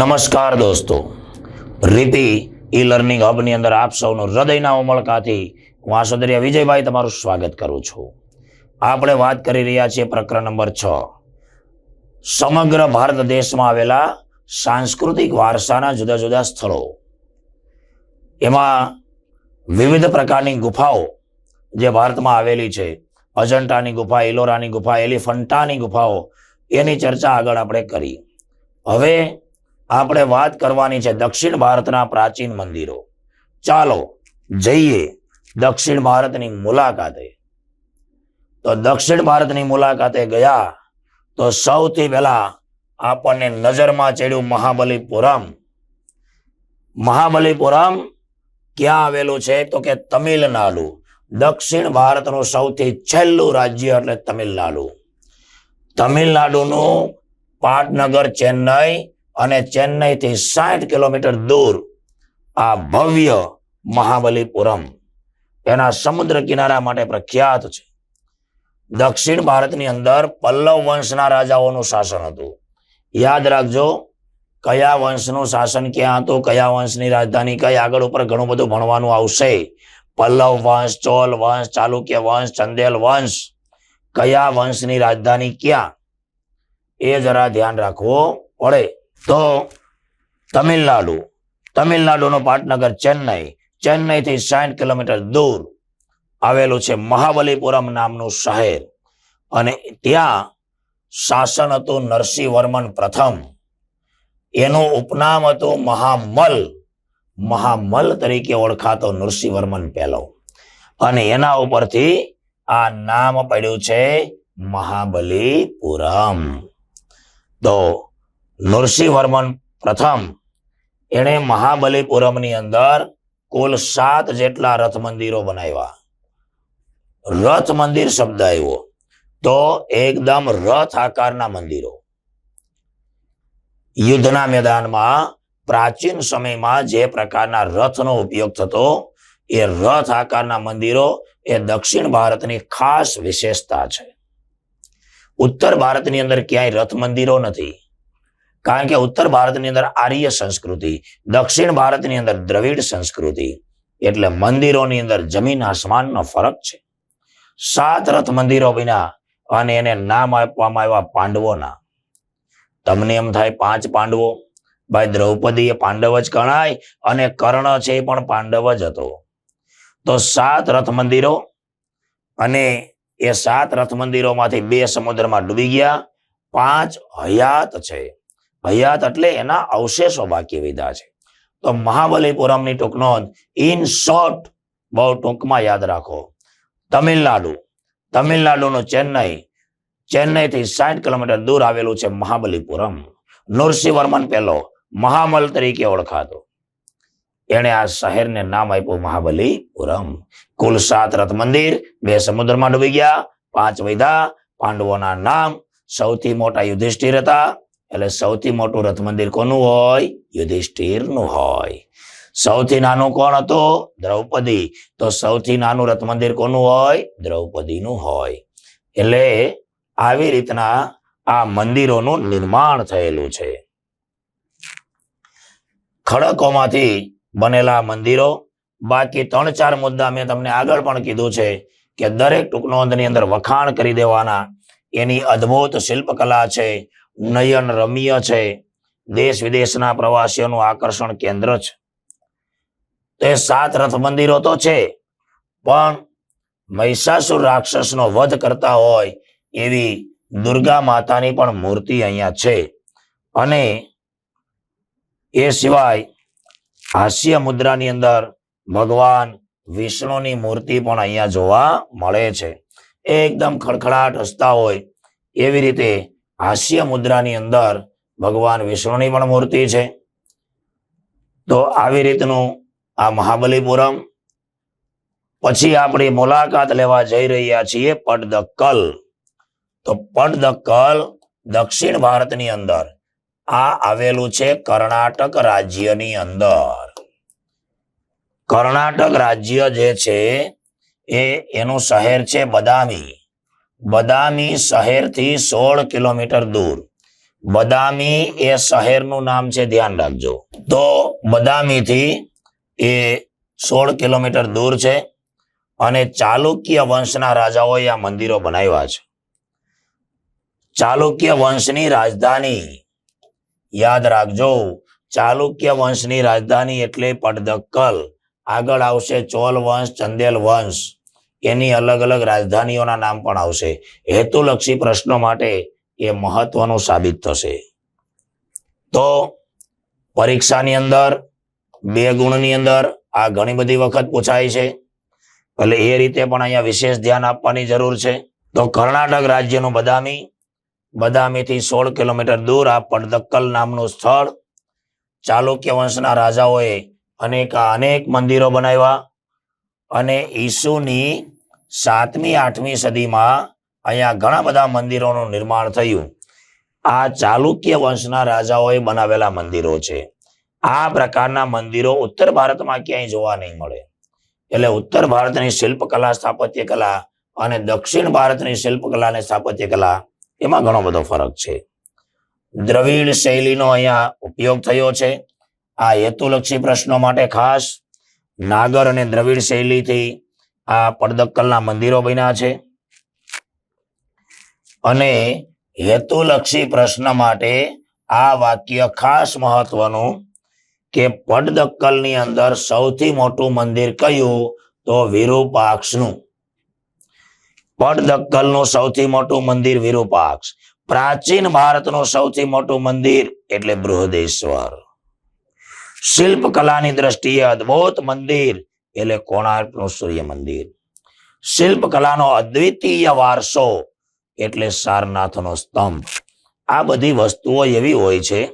નમસ્કાર દોસ્તો. રીતિ ઈ લર્નિંગ હબની અંદર આપ સૌનું હૃદયના ઉમળકાથી હું આસોદરિયા વિજયભાઈ તમારું સ્વાગત કરું છું. આપણે વાત કરી રહ્યા છીએ પ્રકરણ નંબર છ. સમગ્ર ભારત દેશમાં આવેલા સાંસ્કૃતિક વારસાના જુદા જુદા સ્થળો. એમાં વિવિધ પ્રકારની ગુફાઓ જે ભારતમાં આવેલી છે. અજંટાની ગુફા, એલોરાની ગુફા, એલિફન્ટાની ગુફાઓ, એની ચર્ચા આગળ આપણે કરી. હવે આપણે વાત કરવાની છે દક્ષિણ ભારતના પ્રાચીન મંદિરો. ચાલો જઈએ દક્ષિણ ભારતની મુલાકાતે. તો દક્ષિણ ભારતની મુલાકાતે ગયા તો સૌથી પહેલા આપણને નજરમાં ચડ્યું મહાબલીપુરમ. મહાબલીપુરમ ક્યાં આવેલું છે? તો કે તમિલનાડુ. દક્ષિણ ભારતનું સૌથી છેલ્લું રાજ્ય એટલે તમિલનાડુ. તમિલનાડુનું પાટનગર ચેન્નઈ અને ચેન્નઈથી સાઠ કિલોમીટર દૂર આ ભવ્ય મહાબલીપુરમ એના સમુદ્ર કિનારા માટે પ્રખ્યાત છે. દક્ષિણ ભારતની અંદર પલ્લવ વંશના રાજાઓનું શાસન હતું. યાદ રાખજો, કયા વંશનું શાસન ક્યાં હતું, કયા વંશની રાજધાની, કઈ આગળ ઉપર ઘણું બધું ભણવાનું આવશે? પલ્લવ વંશ, ચોલ વંશ, ચાલુક્ય વંશ, ચંદેલ વંશ, કયા વંશની રાજધાની ક્યાં? એ જરા ધ્યાન રાખવું પડે. તો તમિલનાડુ. તમિલનાડુનું પાટનગર ચેન્નઈ. ચેન્નઈથી સાઠ કિલોમીટર દૂર આવેલું છે મહાબલીપુરમ નામનું શહેર. અને ત્યાં શાસન હતું નરસિંહવર્મન પ્રથમ. એનું ઉપનામ હતું મહામલ. મહામલ તરીકે ઓળખાતો નરસિંહવર્મન પહેલો. અને એના ઉપરથી આ નામ પડ્યું છે મહાબલીપુરમ. તો નરસિંહવર્મન પ્રથમ. એણે મહાબલીપુરમની અંદર કુલ સાત જેટલા રથ મંદિરો બનાવ્યા. રથ મંદિર શબ્દ આવ્યો. તો એકદમ રથ આકારના મંદિરો. યુદ્ધના મેદાનમાં પ્રાચીન સમયમાં જે પ્રકારના રથનો ઉપયોગ થતો, એ રથ આકારના મંદિરો એ દક્ષિણ ભારતની ખાસ વિશેષતા છે. ઉત્તર ભારતની અંદર ક્યાંય રથ મંદિરો નથી. કારણ કે ઉત્તર ભારતની અંદર આર્ય સંસ્કૃતિ, દક્ષિણ ભારતની અંદર દ્રવિડ સંસ્કૃતિ, એટલે મંદિરોની અંદર જમીન આસમાનનો ફરક છે. સાત રથ મંદિરો વિના અને એને નામ આપવામાં આવ્યા પાંડવોના. તમને એમ થાય પાંચ પાંડવો? ભાઈ દ્રૌપદી એ પાંડવ જ ગણાય અને કર્ણ છે એ પણ પાંડવ જ હતો. તો સાત રથ મંદિરો અને એ સાત રથ મંદિરોમાંથી બે સમુદ્રમાં ડૂબી ગયા. પાંચ હયાત છે. હયાત એટલે એના અવશેષો બાકી વિધા છે. તો મહાબલીપુરમની ટૂંક નોંધ ઇન શોર્ટ બહુ ટૂંકમાં યાદ રાખો. તમિલનાડુ, તમિલનાડુનું ચેન્નઈ, ચેન્નઈથી સાઠ કિલોમીટર દૂર આવેલું છે મહાબલીપુરમ. નરસિંહવર્મન પહેલો મહામલ તરીકે ઓળખાતો. એણે આ શહેરને નામ આપ્યું મહાબલીપુરમ. કુલ સાત રથ મંદિર, બે સમુદ્રમાં ડૂબી ગયા, પાંચ વૈધા, પાંડવોના નામ, સૌથી મોટા યુધિષ્ઠિર હતા એટલે સૌથી મોટું રથ મંદિર કોનું હોય? યુધિષ્ઠિરનું હોય. સૌથી નાનું કોણ હતું? દ્રૌપદી. તો સૌથી નાનું રથ મંદિર કોનું હોય? દ્રૌપદી નું હોય. એટલે આવી રીતના આ મંદિરોનું નિર્માણ થયેલું છે. ખડકોમાંથી બનેલા મંદિરો. બાકી ત્રણ ચાર મુદ્દા મેં તમને આગળ પણ કીધું છે કે દરેક ટૂંકનોંધની અંદર વખાણ કરી દેવાના. એની અદ્ભુત શિલ્પકલા છે. નયન રમ્ય છે. દેશ વિદેશના પ્રવાસીઓનું આકર્ષણ કેન્દ્ર છે. તે સાત રથ મંદિરો તો છે, પણ મહિષાસુર રાક્ષસનો વધ કરતા હોય એવી દુર્ગા માતાની પણ મૂર્તિ અહીંયા છે. અને એ સિવાય હાસ્ય મુદ્રાની અંદર ભગવાન વિષ્ણુની મૂર્તિ પણ અહીંયા જોવા મળે છે. એકદમ ખડખડાટ હસતા હોય એવી રીતે હાસ્ય મુદ્રાની અંદર ભગવાન વિષ્ણુની પણ મૂર્તિ છે. તો આવી રીતનું આ મહાબલીપુરમ. પછી આપણી મુલાકાત લેવા જઈ રહ્યા છીએ પટદકલ તો પટદકલ દક્ષિણ ભારતની અંદર. આ આવેલું છે કર્ણાટક રાજ્યની અંદર. કર્ણાટક રાજ્ય જે છે એ એનું શહેર છે બદામી. બદામી શહેરથી સોળ કિલોમીટર દૂર. બદામી એ શહેરનું નામ છે, ધ્યાન રાખજો. તો બદામીથી એ સોળ કિલોમીટર દૂર છે અને ચાલુક્ય વંશના રાજાઓએ આ મંદિરો બનાવ્યા છે. ચાલુક્ય વંશની રાજધાની, યાદ રાખજો, ચાલુક્ય વંશની રાજધાની એટલે પડદક્કલ. આગળ આવશે ચોલ વંશ, ચંદેલ વંશ. એની અલગ અલગ રાજધાનીઓના નામ પણ આવશે. હેતુલક્ષી પ્રશ્નો માટે એ મહત્વનું સાબિત થશે. તો પરીક્ષાની અંદર, બે ગુણની અંદર આ ઘણી બધી વખત પૂછાય છે. એટલે એ રીતે પણ અહીંયા વિશેષ ધ્યાન આપવાની જરૂર છે. તો કર્ણાટક રાજ્યનું બદામી, બદામીથી સોળ કિલોમીટર દૂર આ પડદક્કલ નામનું સ્થળ. ચાલુક્ય વંશના રાજાઓએ અનેક અનેક મંદિરો બનાવ્યા. અને ઈસુની સાતમી, આઠમી સદીમાં અહીંયા ઘણા બધા મંદિરોનું નિર્માણ થયું. આ ચાલુક્ય વંશના રાજાઓએ બનાવેલા મંદિરો છે. આ પ્રકારના મંદિરો ઉત્તર ભારતમાં ક્યાંય જોવા નહીં મળે. એટલે ઉત્તર ભારતની શિલ્પકલા સ્થાપત્ય કલા અને દક્ષિણ ભારતની શિલ્પકલા અને સ્થાપત્ય કલા એમાં ઘણો બધો ફરક છે. દ્રવિડ શૈલીનો અહીંયા ઉપયોગ થયો છે. આ હેતુલક્ષી પ્રશ્નો માટે ખાસ નાગર અને દ્રવિડ શૈલીથી આ પડદક્કલના મંદિરો બન્યા છે. અને હેતુલક્ષી પ્રશ્ન માટે આ વાક્ય ખાસ મહત્વનું કે પડદક્કલની અંદર સૌથી મોટું મંદિર કયું તો વિરૂપાક્ષનું. પડદક્કલનું સૌથી મોટું મંદિર વિરૂપાક્ષ. પ્રાચીન ભારતનું સૌથી મોટું મંદિર એટલે બૃહદેશ્વર. શિલ્પ કલાની દ્રષ્ટિએ અદ્ભુત મંદિર, એટલે કોણાર્કનું સૂર્ય મંદિર. શિલ્પ કલાનો અદ્વિતીય વારસો, એટલે સારનાથનો સ્તંભ. આ બધી વસ્તુઓ એવી હોય છે,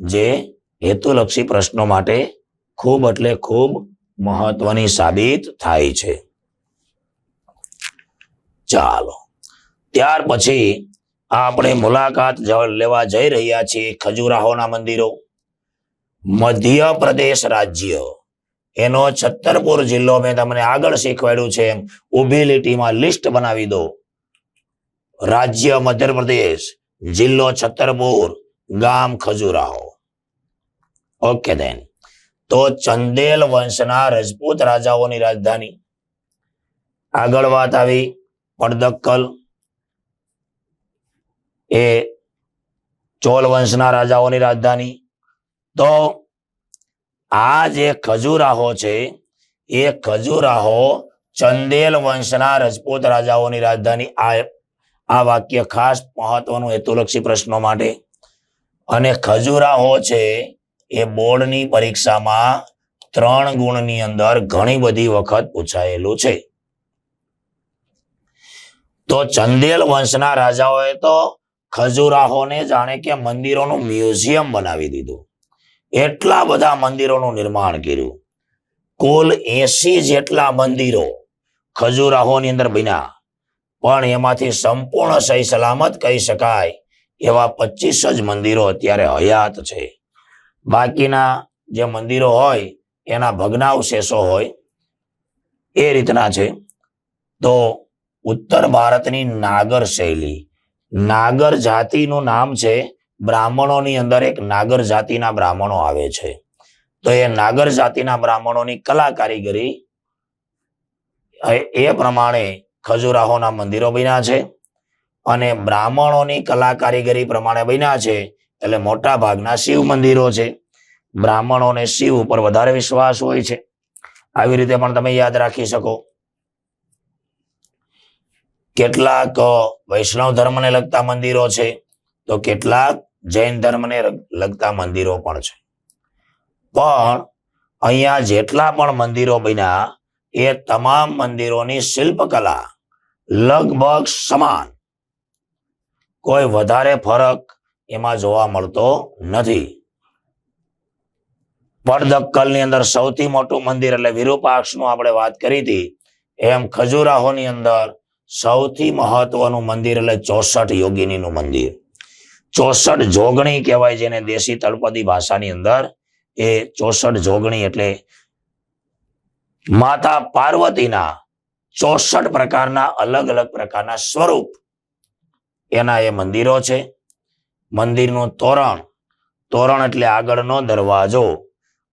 જે હેતુલક્ષી પ્રશ્નો માટે ખૂબ એટલે ખૂબ મહત્વની સાબિત થાય છે. ચાલો, ત્યાર પછી આપણે મુલાકાત લેવા જઈ રહ્યા છીએ ખજુરાહોના મંદિરો. મધ્ય પ્રદેશ રાજ્ય. એનો છત્તરપુર જિલ્લો મેં તમને આગળ શીખવાડ્યું છે. ઊભી લીટીમાં લિસ્ટ બનાવી દો. રાજ્ય મધ્યપ્રદેશ, જિલ્લો છત્તરપુર, ગામ ખજુરાહો. ઓકે દેન તો ચંદેલ વંશના રજપૂત રાજાઓની રાજધાની. આગળ વાત આવી પડદક્કલ. એ ચોલ વંશના રાજાઓની રાજધાની. તો આ જે ખજુરાહો છે, એ ખજુરાહો ચંદેલ વંશના રજપૂત રાજાઓની રાજધાની આ આ વાક્ય ખાસ મહત્વનું હેતુલક્ષી પ્રશ્નો માટે. અને ખજુરાહો છે, એ બોર્ડની પરીક્ષામાં ત્રણ ગુણની અંદર ઘણી બધી વખત પૂછાયેલું છે. તો ચંદેલ વંશના રાજાઓએ તો ખજુરાહોને જાણે કે મંદિરોનું મ્યુઝિયમ બનાવી દીધું. એટલા બધા મંદિરોનું નિર્માણ કર્યું. કુલ એસી જેટલા મંદિરો ખજુરાહોની અંદર બન્યા. પણ એમાંથી સંપૂર્ણ સહી સલામત કહી શકાય એવા પચીસ જ મંદિરો અત્યારે હયાત છે. બાકીના જે મંદિરો હોય, એના ભગ્નાવશેષો હોય, એ રીતના છે. તો ઉત્તર ભારતની નાગર શૈલી. નાગર જાતિનું નામ છે બ્રાહ્મણોની અંદર એક નાગર જાતિના બ્રાહ્મણો આવે છે. તો એ નાગર જાતિના બ્રાહ્મણોની કલા કારીગરી, એ- પ્રમાણે ખજુરાહોના મંદિરો બન્યા છે અને બ્રાહ્મણોની કલા કારીગરી પ્રમાણે બન્યા છે એટલે મોટા ભાગના શિવ મંદિરો છે. બ્રાહ્મણોને શિવ ઉપર વધારે વિશ્વાસ હોય છે. આવી રીતે પણ તમે યાદ રાખી શકો. કેટલાક વૈષ્ણવ ધર્મને લગતા મંદિરો છે. તો કેટલાક જૈન ધર્મને લગતા મંદિરો પણ છે. પણ અહીંયા જેટલા પણ મંદિરો બન્યા, એ તમામ મંદિરોની શિલ્પકલા લગભગ સમાન. કોઈ વધારે ફરક એમાં જોવા મળતો નથી. પડદક્કલની અંદર સૌથી મોટું મંદિર એટલે વિરૂપાક્ષનું આપણે વાત કરી હતી, એમ ખજુરાહોની અંદર સૌથી મહત્વનું મંદિર એટલે ચોસઠ યોગિનીનું મંદિર. ચોસઠ જોગણી કહેવાય જેને દેશી તળપદી ભાષાની અંદર. એ ચોસઠ જોગણી એટલે માતા પાર્વતીના ચોસઠ પ્રકારના અલગ અલગ પ્રકારના સ્વરૂપ. એના એ મંદિરો છે. મંદિરનું તોરણ. તોરણ એટલે આગળનો દરવાજો,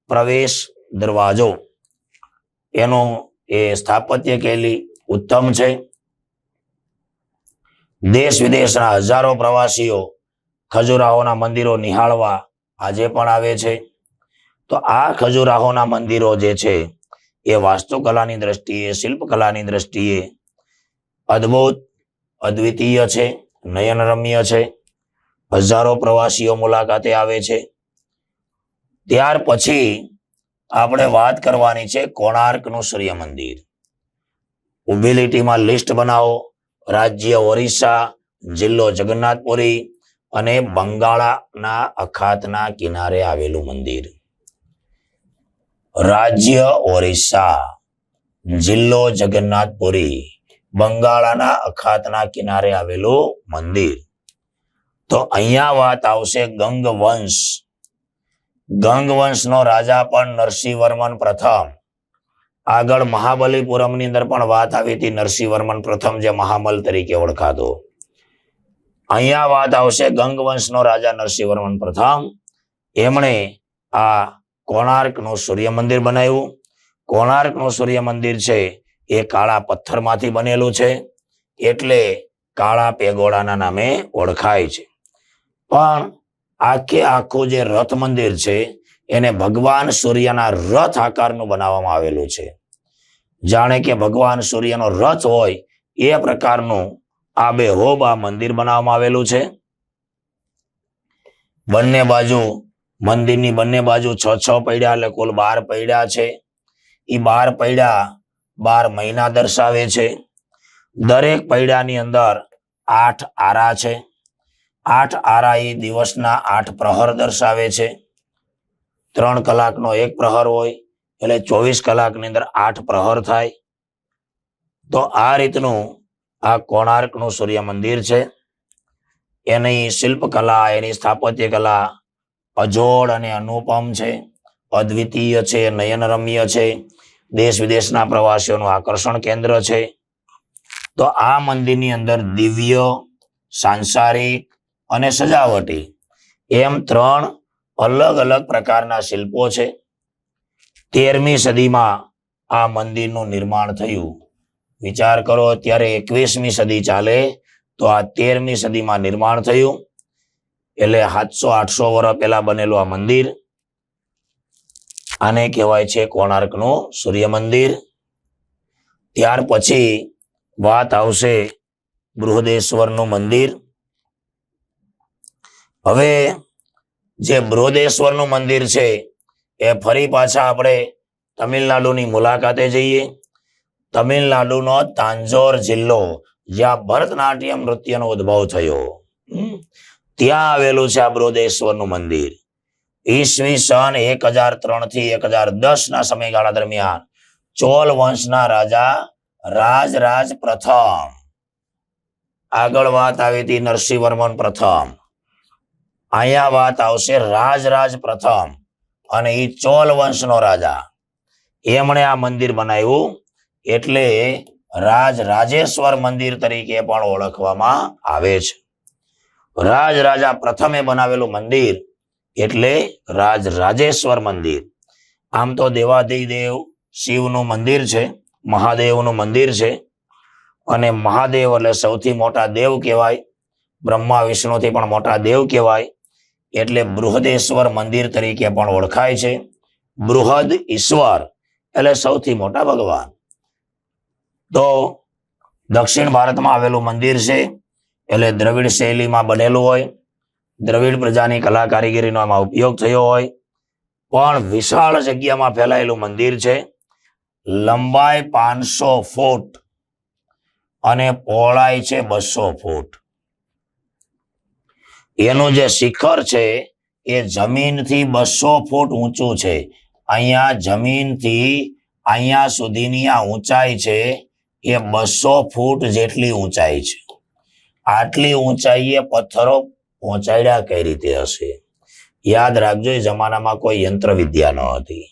પ્રવેશ દરવાજો. એનું એ સ્થાપત્ય કહેલી ઉત્તમ છે. દેશ વિદેશના હજારો પ્રવાસીઓ ખજુરાહોના મંદિરો નિહાળવા આજે પણ આવે છે. તો આ ખજુરાહોના મંદિરો જે છે, એ વાસ્તુકલાની દ્રષ્ટિએ, શિલ્પકલાની દ્રષ્ટિએ અદ્ભુત, અદ્વિતીય છે, નયનરમ્ય છે. હજારો પ્રવાસીઓ મુલાકાતે આવે છે. ત્યાર પછી આપણે વાત કરવાની છે કોણાર્કનું સૂર્ય મંદિર લીટીમાં લિસ્ટ બનાવો. રાજ્ય ઓરિસ્સા, જિલ્લો જગન્નાથપુરી અને બંગાળાના અખાતના કિનારે આવેલું મંદિર. રાજ્ય ઓરિસ્સા, જિલ્લો જગન્નાથપુરી, બંગાળાના અખાતના કિનારે આવેલું મંદિર. તો અહીંયા વાત આવશે ગંગ વંશ ગંગ વંશનો રાજા પણ નરસિંહવર્મન પ્રથમ. આગળ મહાબલીપુરમની અંદર પણ વાત આવી હતી નરસિંહવર્મન પ્રથમ જે મહામલ તરીકે ઓળખાતો. અહીંયા વાત આવશે ગંગવંશનો રાજા નરસિંહવર્મન પ્રથમ. એમણે આ કોણાર્કનું સૂર્ય મંદિર બનાવ્યું. કોણાર્કનું સૂર્ય મંદિર છે એ કાળા પથ્થરમાંથી બનેલું છે, એટલે કાળા પેગોડાના નામે ઓળખાય છે. પણ આખે આખું જે રથ મંદિર છે, એને ભગવાન સૂર્યના રથ આકારનું બનાવવામાં આવેલું છે. જાણે કે ભગવાન સૂર્યનો રથ હોય એ પ્રકારનું આબેહૂબ આ મંદિર બનાવવામાં આવેલું છે. બંને બાજુ મંદિરની બંને બાજુ છ છ પૈડા એટલે કુલ બાર પૈડા છે. એ બાર પૈડા બાર મહિના દર્શાવે છે. દરેક પૈડાની અંદર આઠ આરા છે. આઠ આરા એ દિવસના આઠ પ્રહર દર્શાવે છે. ત્રણ કલાકનો એક પ્રહર હોય એટલે ચોવીસ કલાકની અંદર આઠ પ્રહર થાય. તો આ રીતનું આ કોણાર્કનું સૂર્ય મંદિર છે. એની શિલ્પકલા, એની સ્થાપત્ય કલા અજોડ અને અનુપમ છે. અદ્વિતીય છે, નયનરમ્ય છે. દેશ વિદેશના પ્રવાસીઓનું આકર્ષણ કેન્દ્ર છે. તો આ મંદિરની અંદર દિવ્ય, સાંસારિક અને સજાવટી એમ ત્રણ અલગ અલગ પ્રકારના શિલ્પો છે. તેરમી સદીમાં આ મંદિરનું નિર્માણ થયું. વિચાર કરો, અત્યારે એકવીસમી સદી ચાલે, તો આ તેરમી સદીમાં નિર્માણ થયું. એટલે સાતસો, આઠસો વર્ષ પહેલા બનેલું આ મંદિર. આને કહેવાય છે કોણાર્કનું સૂર્ય મંદિર ત્યાર પછી વાત આવશે બૃહદેશ્વરનું મંદિર. હવે જે બૃહદેશ્વરનું મંદિર છે, એ ફરી પાછા આપણે તમિલનાડુની મુલાકાતે જઈએ. તમિલનાડુનો તાંજોર જિલ્લો જ્યાં ભરતનાટ્યમ નૃત્યનો ઉદ્ભવ થયો. ત્યાં આવેલું છે આ બૃદેશ્વરનું મંદિર. ઈસવી સન એક હજાર ત્રણથી એક હજાર દસ ના સમયગાળા દરમિયાન ચોલ વંશના રાજા રાજરાજ પ્રથમ. આગળ વાત આવી હતી નરસિંહવર્મન પ્રથમ. અહીંયા વાત આવશે રાજરાજ પ્રથમ અને એ ચોલ વંશનો રાજા. એમણે આ મંદિર બનાવ્યું. એટલે રાજ રાજેશ્વર મંદિર તરીકે પણ ઓળખવામાં આવે છે. રાજ રાજા પ્રથમે બનાવેલું મંદિર એટલે રાજ રાજેશ્વર મંદિર. આમ તો દેવાધિદેવ શિવનું મંદિર છે, મહાદેવનું મંદિર છે અને મહાદેવ એટલે સૌથી મોટા દેવ કહેવાય, બ્રહ્મા, વિષ્ણુથી પણ મોટા દેવ કહેવાય એટલે બૃહદેશ્વર મંદિર તરીકે પણ ઓળખાય છે. બૃહદ ઈશ્વર એટલે સૌથી મોટા ભગવાન. તો દક્ષિણ ભારતમાં આવેલું મંદિર છે, એટલે દ્રવિડ શૈલીમાં બનેલું હોય. દ્રવિડ પ્રજાની કલા કારીગરીનો એમાં ઉપયોગ થયો હોય. પણ વિશાળ જગ્યામાં ફેલાયેલું મંદિર છે. લંબાઈ પાંચસો ફૂટ અને પહોળાઈ છે બસો ફૂટ. એનું જે શિખર છે, એ જમીનથી બસો ફૂટ ઊંચું છે. અહીંયા જમીનથી અહીંયા સુધીની આ ઊંચાઈ છે એ બસો ફૂટ જેટલી ઊંચાઈ છે. આટલી ઊંચાઈએ પથ્થરો પહોંચાડ્યા કઈ રીતે હશે? યાદ રાખજો, એ જમાનામાં કોઈ યંત્ર વિદ્યા ન હતી.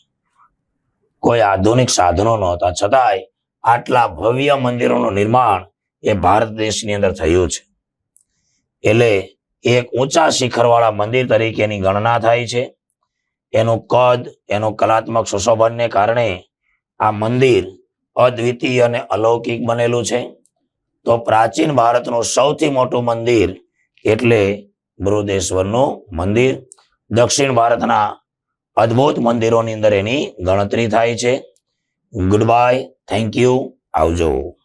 કોઈ આધુનિક સાધનો નહોતા છતાંય આટલા ભવ્ય મંદિરોનું નિર્માણ એ ભારત દેશની અંદર થયું છે. એટલે એક ઊંચા શિખરવાળા મંદિર તરીકેની ગણના થાય છે. એનું કદ, એનું કલાત્મક સુશોભનને કારણે આ મંદિર અદ્વિતીય અને અલૌકિક બનેલું છે. તો પ્રાચીન ભારતનું સૌથી મોટું મંદિર એટલે બૃહદેશ્વરનું મંદિર. દક્ષિણ ભારતના અદ્ભુત મંદિરોની અંદર એની ગણતરી થાય છે. ગુડ બાય થેન્ક યુ આવજો.